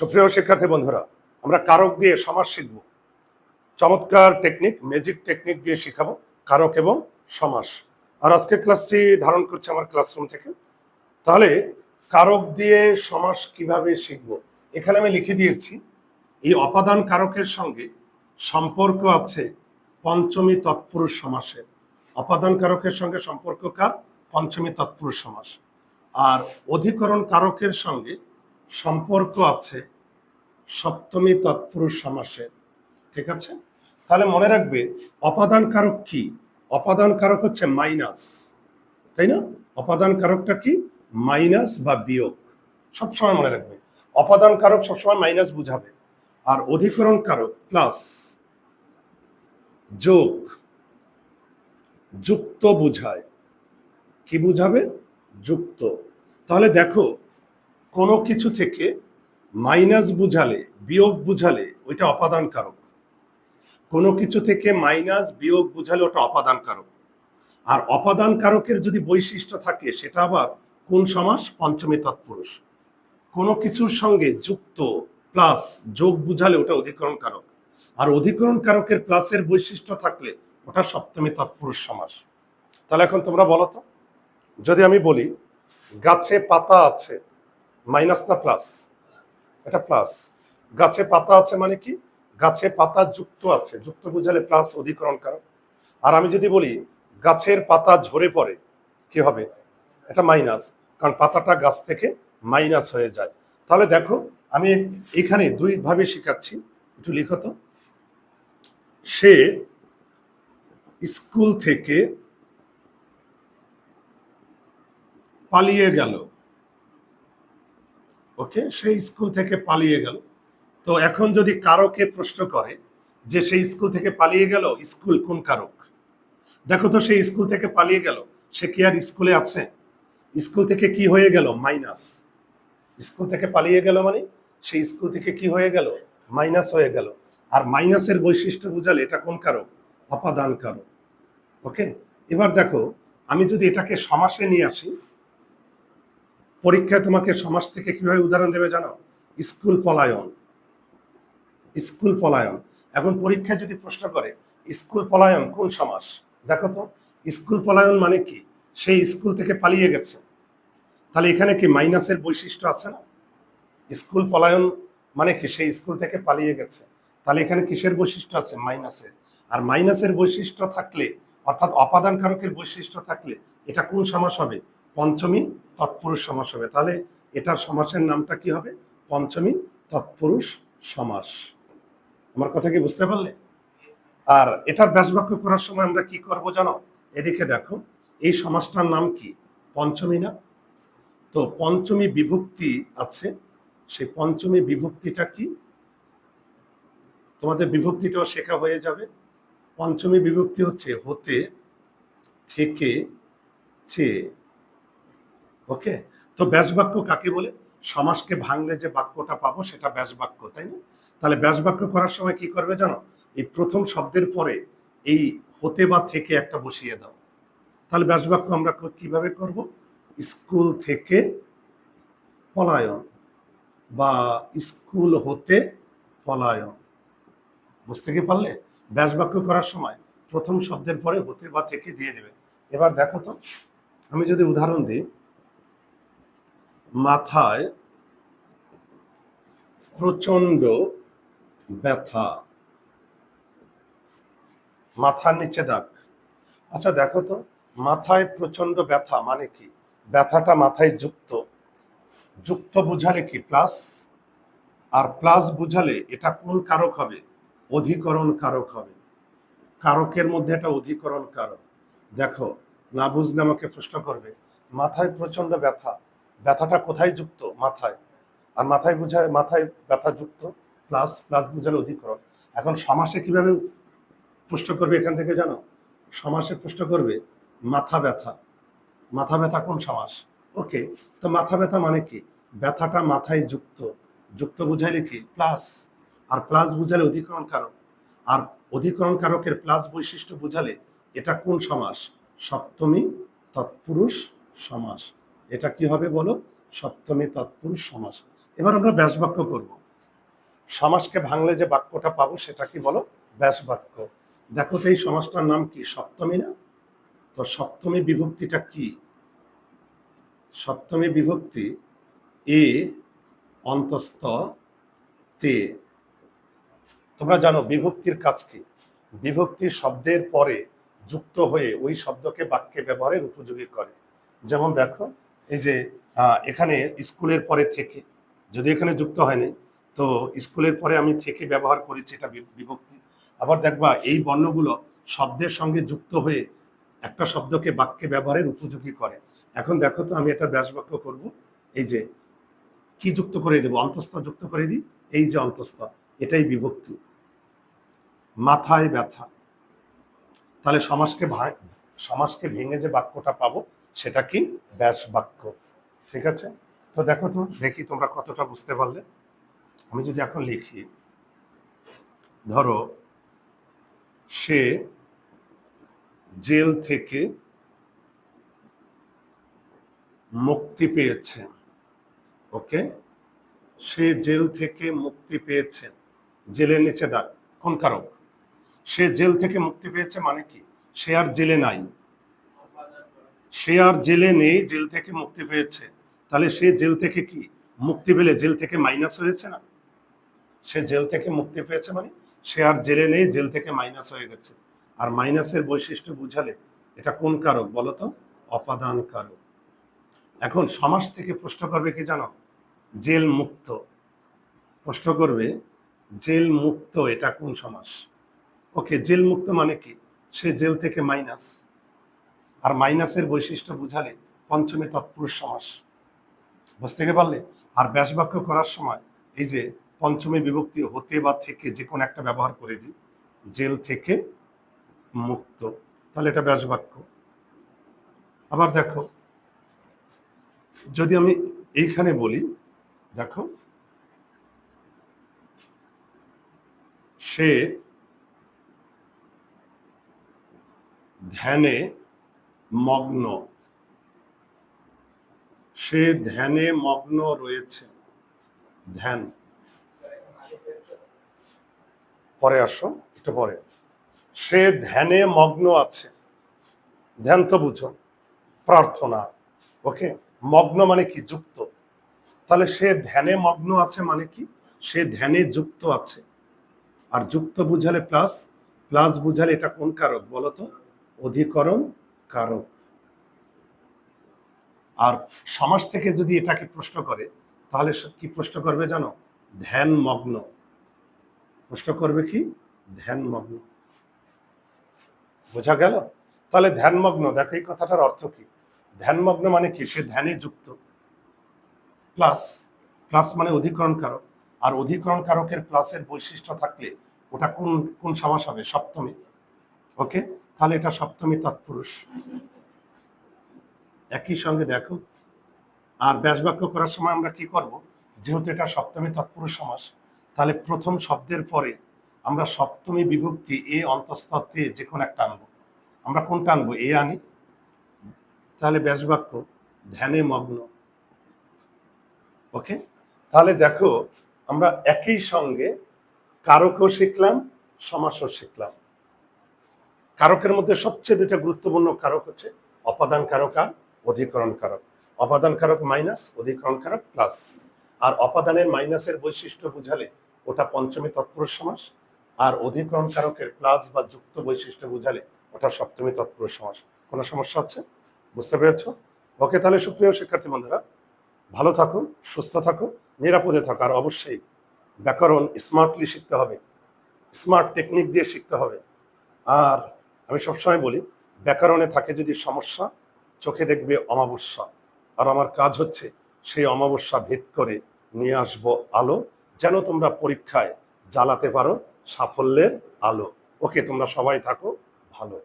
সুপ্রিয় শিক্ষার্থী বন্ধুরা, আমরা কারক দিয়ে সমাজ শিখব। চমৎকার টেকনিক ম্যাজিক টেকনিক দিয়ে শিখাবো কারক এবং সমাস। আর আজকের ক্লাসটি ধারণ করছে আমার ক্লাসরুম থেকে। তাহলে কারক দিয়ে সমাস কীভাবে শিখব? এখানে আমি লিখে দিয়েছি, এই অপাদান কারকের সঙ্গে সম্পর্ক আছে পঞ্চমী তৎপুরুষ সমাসের। অপাদান কারকের সঙ্গে সম্পর্ক কার? পঞ্চমী তৎপুরুষ সমাস। আর অধিকরণ কারকের সঙ্গে সম্পর্ক আছে সপ্তমী তৎপুরুষ সমাসের ঠিক আছে? তাহলে মনে রাখবে অপাদান কারক কি? অপাদান কারক হচ্ছে মাইনাস। তাই না? অপাদান কারকটা কি? মাইনাস বা বিয়োগ। সবসময় মনে রাখবে। অপাদান কারক সবসময় মাইনাস বুঝাবে। আর অধিকরণ কারক প্লাস যোগ, যুক্ত বুঝায়। কি বুঝাবে? যুক্ত। তাহলে দেখো কোনো কিছু থেকে মাইনাস বুঝালে, বিয়োগ বুঝালে ওইটা অপাদান কারক কোনো কিছু থেকে মাইনাস, বিয়োগ বুঝালে ওটা অপাদান কারক আর অপাদান কারকের যদি বৈশিষ্ট্য থাকে, সেটা আবার কোন সমাস? পঞ্চমী তৎপুরুষ। কোনো কিছুর সঙ্গে যুক্ত প্লাস যোগ বুঝালে ওটা অধিকরণ কারক আর অধিকরণ কারকের প্লাসের বৈশিষ্ট্য থাকলে ওটা সপ্তমী তৎপুরুষ সমাস। তাহলে এখন তোমরা বলো তো। যদি আমি বলি, গাছে পাতা আছে মাইনাস না প্লাস? এটা প্লাস। গাছে পাতা আছে মানে কি? গাছে পাতা যুক্ত আছে। যুক্ত বুঝালে প্লাস অধিকরণ কারক আর আমি যদি বলি, গাছের পাতা ঝরে পড়ে, কি হবে? এটা মাইনাস। কারণ পাতাটা গাছ থেকে মাইনাস হয়ে যায়। তাহলে দেখো, আমি এখানে দুই ভাবে শেখাচ্ছি। একটু লিখো তো। সে স্কুল থেকে পালিয়ে গেল। ওকে, সেই স্কুল থেকে পালিয়ে গেল। তো এখন যদি কারকে প্রশ্ন করে যে সেই স্কুল থেকে পালিয়ে গেল, স্কুল কোন কারক? দেখো তো সেই স্কুল থেকে পালিয়ে গেল, সে কি আর স্কুলে আছে? স্কুল থেকে কি হয়ে গেল? মাইনাস। স্কুল থেকে পালিয়ে গেল মানে? সেই স্কুল থেকে কি হয়ে গেল? মাইনাস হয়ে গেল। আর মাইনাসের বৈশিষ্ট্য বুঝালে এটা কোন কারক? অপাদান কারক। ওকে, এবার দেখো, আমি যদি এটাকে সমাসে নিয়ে আসি পরীক্ষায় তোমাকে সমাজ থেকে কীভাবে উদাহরণ দেবে জানো? স্কুল পলায়ন। স্কুল পলায়ন। এখন পরীক্ষায় যদি প্রশ্ন করে, স্কুল পলায়ন কোন সমাস দেখো তো, স্কুল পলায়ন মানে কি? সেই স্কুল থেকে পালিয়ে গেছে। তাহলে এখানে কি মাইনাসের বৈশিষ্ট্য আছে না? স্কুল পলায়ন মানে কি? সেই স্কুল থেকে পালিয়ে গেছে। তাহলে এখানে কিসের বৈশিষ্ট্য আছে? মাইনাসের। আর মাইনাসের বৈশিষ্ট্য থাকলে, অর্থাৎ অপাদান কারকের বৈশিষ্ট্য থাকলে, এটা কোন সমাস হবে? পঞ্চমী তৎপুরুষ সমাস হবে। তাহলে এটার সমাসের নামটা কি হবে? পঞ্চমী তৎপুরুষ সমাস। আমার কথা কি বুঝতে পারলে? আর এটার ব্যাসবাক্য করার সময় আমরা কি করব জানো? এদিকে দেখো, এই সমাসটার নাম কি? পঞ্চমী না? তো পঞ্চমী বিভক্তি আছে। সেই পঞ্চমী বিভক্তিটা কি? তোমাদের বিভক্তিটাও শেখা হয়ে যাবে। পঞ্চমী বিভক্তি হচ্ছে হতে, থেকে চেয়ে ওকে? তো ব্যাসবাক্য কাকে বলে? সমাজকে ভাঙলে যে বাক্যটা পাবো সেটা ব্যাসবাক্য, তাই না? তাহলে ব্যাসবাক্য করার সময় কি করবে জানো? এই প্রথম শব্দের পরে এই হতে বা থেকে একটা বসিয়ে দাও। তাহলে ব্যাসবাক্য আমরা ক- কীভাবে করব? স্কুল থেকে পলায়ন বা স্কুল হতে পলায়ন। বুঝতে কি পারলে? ব্যাসবাক্য করার সময় প্রথম শব্দের পরে হতে বা থেকে দিয়ে দেবে। এবার দেখো তো, আমি যদি উদাহরণ দিই মাথায় প্রচণ্ড ব্যথা। মাথার নিচে দাগ। আচ্ছা দেখো তো, মাথায় প্রচণ্ড ব্যথা মানে কি? ব্যথাটা মাথায় যুক্ত। যুক্ত বুঝালে কি প্লাস? আর প্লাস বুঝালে এটা কোন কারক হবে? অধিকরণ কারক হবে। কারকের মধ্যে এটা অধিকরণ কারক। দেখো, না বুঝলে আমাকে প্রশ্ন করবে, মাথায় প্রচণ্ড ব্যথা ব্যথাটা কোথায় যুক্ত? মাথায়। আর মাথায় বুঝায়, মাথায় ব্যথা যুক্ত প্লাস প্লাস বুঝালে অধিকরণ। এখন সমাসে কীভাবে পুষ্ট করবে এখান থেকে জানো? সমাসে পুষ্ট করবে মাথা ব্যথা। মাথা ব্যথা কোন সমাস? ওকে তো মাথা ব্যথা মানে কি? ব্যথাটা মাথায় যুক্ত। যুক্ত বুঝাইলে কি? প্লাস আর প্লাস বুঝালে অধিকরণ কারক। আর অধিকরণ কারকের প্লাস বৈশিষ্ট্য বুঝালে এটা কোন সমাস? সপ্তমী তৎপুরুষ সমাস। এটা কি হবে বলো? সপ্তমী তৎপুরুষ সমাস। এবার আমরা ব্যাস বাক্য করব। সমাসকে ভাঙলে যে বাক্যটা পাবো সেটা কি বলো? ব্যাস বাক্য। দেখো তো এই সমাজটার নাম কি? সপ্তমী না? তো সপ্তমী বিভক্তিটা কি? সপ্তমী বিভক্তি এ অন্তস্থ তে। তোমরা জানো বিভক্তির কাজ কি? বিভক্তি শব্দের পরে যুক্ত হয়ে ওই শব্দকে বাক্যে ব্যবহারের উপযোগী করে। যেমন দেখো এই যে এখানে স্কুলের পরে থেকে, যদি এখানে যুক্ত হয়নি, তো স্কুলের পরে আমি থেকে ব্যবহার করেছি এটা বিভক্তি। আবার দেখবা এই বর্ণগুলো শব্দের সঙ্গে যুক্ত হয়ে একটা শব্দকে বাক্যে ব্যবহারের উপযোগী করে। এখন দেখো তো আমি একটা ব্যাস বাক্য করব, এই যে, কি যুক্ত করে দেবো? অন্তস্থ যুক্ত করে দিই, এই যে অন্তস্থ, এটাই বিভক্তি। মাথায় ব্যথা। তাহলে সমাজকে সমাজকে ভেঙে যে বাক্যটা পাবো সেটা কি? ব্যাস বাক্য। ঠিক আছে? তো দেখো তো, দেখি তোমরা কতটা বুঝতে পারলে। আমি যদি এখন লিখি, ধরো, সে জেল থেকে মুক্তি পেয়েছে। ওকে? সে জেল থেকে মুক্তি পেয়েছে। জেলের নিচে দাগ কোন কারক? সে জেল থেকে মুক্তি পেয়েছে মানে কি? সে আর জেলে নাই। সে আর জেলে নেই, জেল থেকে মুক্তি পেয়েছে। তাহলে সে জেল থেকে কি? মুক্তি পেলে জেল থেকে মাইনাস হয়েছে না? সে জেল থেকে মুক্তি পেয়েছে মানে সে আর জেলে নেই, জেল থেকে মাইনাস হয়ে গেছে। আর মাইনাসের বৈশিষ্ট্য বুঝালে এটা কোন কারক বলো তো? অপাদান কারক। এখন সমাজ থেকে প্রশ্ন করবে কি জানো? জেল মুক্ত। প্রশ্ন করবে, জেল মুক্ত এটা কোন সমাস ওকে, জেল মুক্ত মানে কি? সে জেল থেকে মাইনাস। আর মাইনাসের বৈশিষ্ট্য বুঝালে পঞ্চমী তৎপুরুষ সমাস। বুঝতে পারলে? আর ব্যাস বাক্য করার সময় এই যে পঞ্চমী বিভক্তি হতে বা থেকে যে কোনো একটা ব্যবহার করে দিই, জেল থেকে মুক্ত। তাহলে এটা ব্যাস বাক্য আবার দেখো, যদি আমি এইখানে বলি, দেখো, সে ধ্যানে মগ্ন। সে ধ্যানে মগ্ন রয়েছে। ধ্যান। পরে আসো, একটু পরে। সে ধ্যানে মগ্ন আছে। ধ্যান তো বুঝো, প্রার্থনা। ওকে? মগ্ন মানে কি? যুক্ত। তাহলে সে ধ্যানে মগ্ন আছে মানে কি? সে ধ্যানে যুক্ত আছে। আর যুক্ত বুঝালে প্লাস প্লাস বুঝালে এটা কোন কারক বলতো? অধিকরণ কারক আর সমাজ থেকে যদি এটাকে প্রশ্ন করে, তাহলে কি প্রশ্ন করবে জানো? ধ্যান মগ্ন প্রশ্ন করবে কি? ধ্যান মগ্ন বোঝা গেল? তাহলে ধ্যানমগ্ন, দেখো এই কথাটার অর্থ কি? ধ্যানমগ্ন মানে কি? সে ধ্যানে যুক্ত। প্লাস প্লাস মানে অধিকরণ কারক আর অধিকরণ কারকের প্লাসের বৈশিষ্ট্য থাকলে ওটা কোন কোন সমাস হবে? সপ্তমী। ওকে? তাহলে এটা সপ্তমী তৎপুরুষ। একই সঙ্গে দেখো, আর ব্যাসবাক্য করার সময় আমরা কি করব? যেহেতু এটা সপ্তমী তৎপুরুষ সমাস, তাহলে প্রথম শব্দের পরে আমরা সপ্তমী বিভক্তি এ অন্তস্তত্ত্বে যে কোনো একটা আনব। আমরা কোনটা আনব? এ আনি। তাহলে ব্যাসবাক্য, ধ্যানে মগ্ন। ওকে? তাহলে দেখো, আমরা একই সঙ্গে কারকও শিখলাম, সমাসও শিখলাম। কারকের মধ্যে সবচেয়ে দুটা গুরুত্বপূর্ণ কারক হচ্ছে অপাদান কারক আর অধিকরণ কারক। অপাদান কারক মাইনাস, অধিকরণ কারক প্লাস। আর অপাদানের মাইনাসের বৈশিষ্ট্য বুঝালে ওটা পঞ্চমী তৎপুরুষ সমাস আর অধিকরণ কারকের প্লাস বা যুক্ত বৈশিষ্ট্য বুঝালে ওটা সপ্তমী তৎপুরুষ সমাস কোনো সমস্যা আছে বুঝতে পেরেছ? ওকে, তাহলে সুপ্রিয় শিক্ষার্থী বন্ধুরা, ভালো থাকো, সুস্থ থাকো, নিরাপদে থাকো, আর অবশ্যই ব্যাকরণ স্মার্টলি শিখতে হবে। স্মার্ট টেকনিক দিয়ে শিখতে হবে। আর আমি সবসময় বলি, ব্যাকরণে থাকে যদি সমস্যা, চোখে দেখবে অমাবস্যা। আর আমার কাজ হচ্ছে সেই অমাবস্যা ভেদ করে নিয়ে আসব আলো, যেন তোমরা পরীক্ষায় জ্বালাতে পারো সাফল্যের আলো। ওকে, তোমরা সবাই থাকো ভালো।